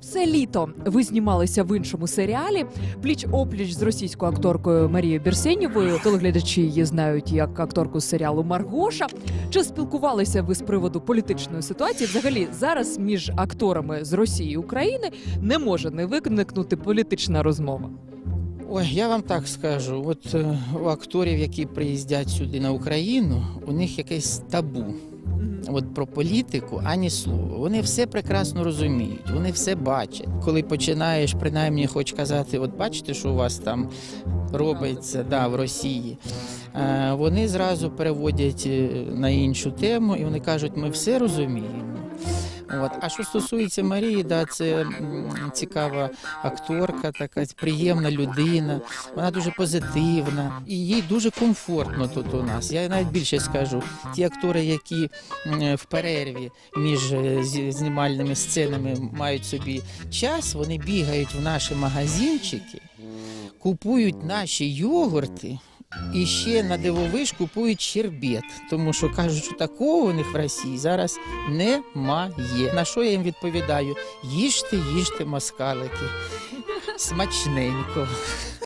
Все літо ви знімалися в іншому серіалі пліч опліч з російською акторкою Марією Берсенєвою. Телеглядачі її знають як акторку з серіалу Маргоша. Чи спілкувалися ви з приводу політичної ситуації? Взагалі зараз між акторами з Росії і України не може не виникнути політична розмова. Ой, я вам так скажу: от е, у акторів, які приїздять сюди на Україну, у них якесь табу. От про політику ані слова. Вони все прекрасно розуміють, вони все бачать. Коли починаєш, принаймні, хоч казати, от бачите, що у вас там робиться да, в Росії. Е, Вони зразу переводять е, на іншу тему і вони кажуть, ми все розуміємо. От. А що стосується Марії, да, це цікава акторка, така приємна людина, вона дуже позитивна і їй дуже комфортно тут у нас. Я навіть більше скажу, ті актори, які в перерві між е, знімальними сценами мають собі час, вони бігають в наші магазинчики, купують наші йогурти. І ще на дивовиж купують щербет, тому що кажуть, що такого у них в Росії зараз немає. На що я їм відповідаю? Їжте, їжте москалики. Смачненько.